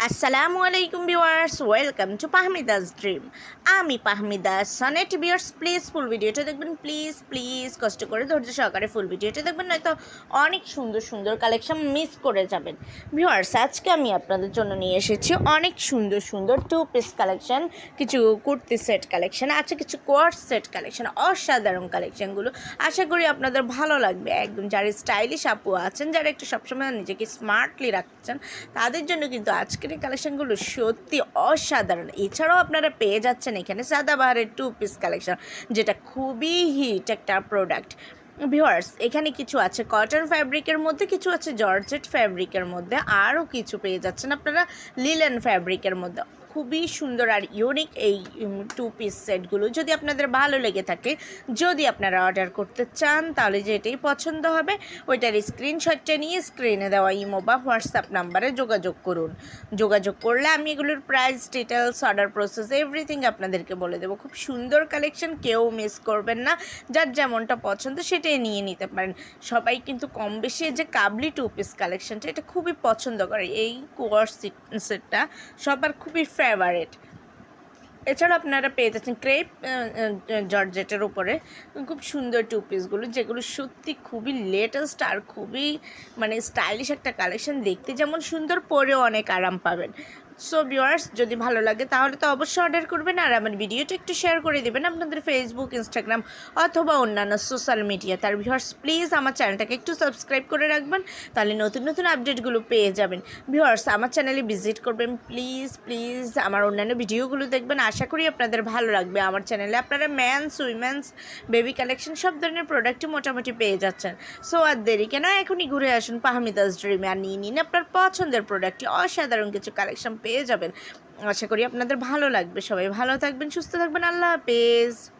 আসসালামু আলাইকুম viewers, welcome to Pahmida's dream. আমি Pahmida Sonet viewers please full ভিডিওটা দেখবেন প্লিজ প্লিজ কষ্ট করে ধৈর্য সহকারে ফুল ভিডিওটা দেখবেন, নয়তো অনেক সুন্দর সুন্দর কালেকশন মিস করে যাবেন। ভিউয়ার্স, আজকে আমি আপনাদের জন্য নিয়ে এসেছি অনেক সুন্দর সুন্দর টু পিস কালেকশন কিছু কুর্তি সেট কালেকশন আছে কিছু কোয়ার্ট সেট কালেকশন অসাধারণ কালেকশনগুলো আশা করি আপনাদের ভালো লাগবে। একদম যারা স্টাইলিশ আপু আছেন, যারা একটু সবসময় নিজেকে স্মার্টলি রাখছেন, তাদের জন্য কিন্তু আজকের এই কালেকশনগুলো সত্যি অসাধারণ। এছাড়াও আপনারা পেয়ে যাচ্ছেন এখানে সাদাবাহারের টু পিস কালেকশন যেটা খুবই হিট একটা প্রোডাক্ট ভিওয়ার্স এখানে কিছু আছে কটন ফ্যাব্রিকের মধ্যে, কিছু আছে জর্জেট ফ্যাব্রিকের মধ্যে, আরও কিছু পেয়ে যাচ্ছেন আপনারা লিলেন ফ্যাব্রিকের মধ্যে। খুবই সুন্দর আর ইউনিক এই টু পিস সেটগুলো যদি আপনাদের ভালো লেগে থাকে, যদি আপনারা অর্ডার করতে চান, তাহলে যেটাই পছন্দ হবে, ওইটার স্ক্রিনশটটা নিয়ে স্ক্রিনে দেওয়া ইমো বা হোয়াটসঅ্যাপ নাম্বারে যোগাযোগ করুন। যোগাযোগ করলে আমি এগুলোর price details order process everything আপনাদেরকে বলে দেবো। খুব সুন্দর কালেকশন কেউ মিস করবেন না। যার যেমনটা পছন্দ, সেটাই নিয়ে নিতে পারেন। সবাই কিন্তু কম বেশি যে কাবলি টু পিস কালেকশনটা এটা খুবই পছন্দ করে। এই কোয়ার্স সেটটা সবার খুবই ফেভারেট এছাড়া আপনারা পেয়ে যাচ্ছেন ক্রেপ জর্জেটের উপরে। খুব সুন্দর টু পিসগুলো যেগুলো সত্যি খুবই লেটেস্ট আর খুবই মানে স্টাইলিশ একটা কালেকশন দেখতে যেমন সুন্দর, পরেও অনেক আরাম পাবেন। সো ভিউয়ার্স যদি ভালো লাগে, তাহলে তো অবশ্যই অর্ডার করবেন আর আমার ভিডিওটা একটু শেয়ার করে দেবেন আপনাদের ফেসবুক ইনস্টাগ্রাম অথবা অন্যান্য সোশ্যাল মিডিয়া তার ভিউয়ার্স প্লিজ আমার চ্যানেলটাকে একটু সাবস্ক্রাইব করে রাখবেন, তাহলে নতুন নতুন আপডেটগুলো পেয়ে যাবেন। ভিউয়ার্স আমার চ্যানেলে ভিজিট করবেন প্লিজ প্লিজ আমার অন্যান্য ভিডিওগুলো দেখবেন। আশা করি আপনাদের ভালো লাগবে। আমার চ্যানেলে আপনারা ম্যানস উইমেন্স বেবি কালেকশন সব ধরনের প্রোডাক্টই মোটামুটি পেয়ে যাচ্ছেন। সো আর দেরি কেন, এখনই ঘুরে আসুন পাহমিদাস ড্রিমে আর নিয়ে নিন আপনার পছন্দের প্রোডাক্টটি অসাধারণ কিছু কালেকশন পেয়ে যাবেন। আশা করি আপনাদের ভালো লাগবে। সবাই ভালো থাকবেন সুস্থ থাকবেন। আল্লাহ হাফেজ।